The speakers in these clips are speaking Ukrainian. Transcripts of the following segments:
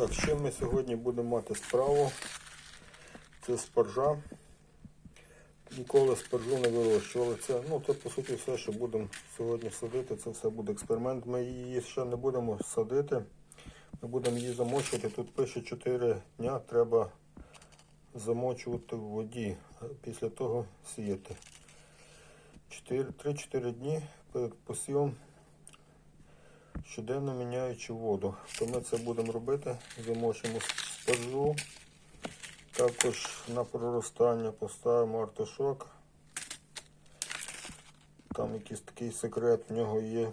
Так, з ми сьогодні будемо мати справу? Це спаржа. Ніколи спаржу не вирощували. Це, ну, це по суті все, що будемо сьогодні садити. Це все буде експеримент. Ми її ще не будемо садити. Ми будемо її замочувати. Тут пише 4 дня треба замочувати в воді. Після того сіяти. 3-4 дні перед посівом щоденно міняючи воду. То ми це будемо робити. Замочимо спаржу. Також на проростання поставимо артишок. Там якийсь такий секрет в нього є.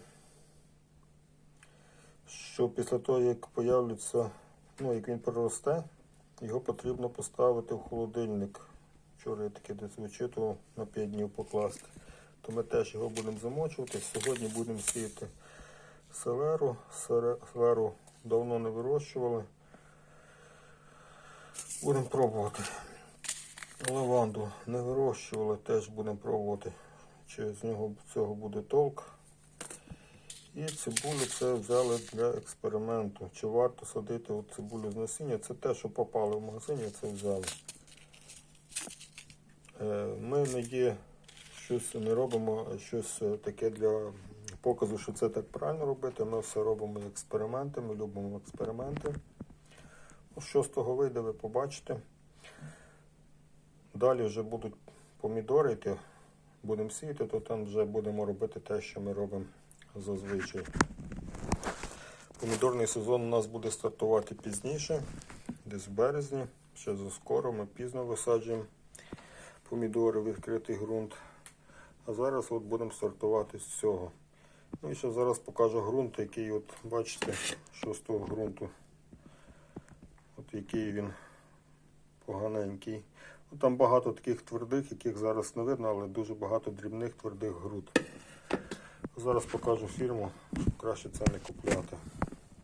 Що після того, як появляться, ну, як він проросте, його потрібно поставити в холодильник. Вчора я таке десь вичитував на 5 днів покласти. То ми теж його будемо замочувати. Сьогодні будемо сіяти селеру. Сере- Селеру давно не вирощували. Будемо пробувати. Лаванду не вирощували, теж будемо пробувати, чи з нього цього буде толк. І цибулю це взяли для експерименту. Чи варто садити от цибулю з насіння? Це те, що попали в магазині, це взяли. Е, Ми не є щось не робимо щось таке для показу, що це так правильно робити. Ми все робимо як експерименти, ми любимо експерименти. Ну, Що з того вийде, ви побачите. Далі вже будуть помідори йти, будемо сіяти, то там вже будемо робити те, що ми робимо зазвичай. Помідорний сезон у нас буде стартувати пізніше, десь в березні, ще заскоро, ми пізно висаджуємо помідори в відкритий ґрунт. А зараз от будемо стартувати з цього. Ну і ще зараз покажу ґрунт, який от бачите, що з того ґрунту. От який він поганенький. Ну, Там багато таких твердих, яких зараз не видно, але дуже багато дрібних твердих груд. Зараз покажу фірму, щоб краще це не купляти.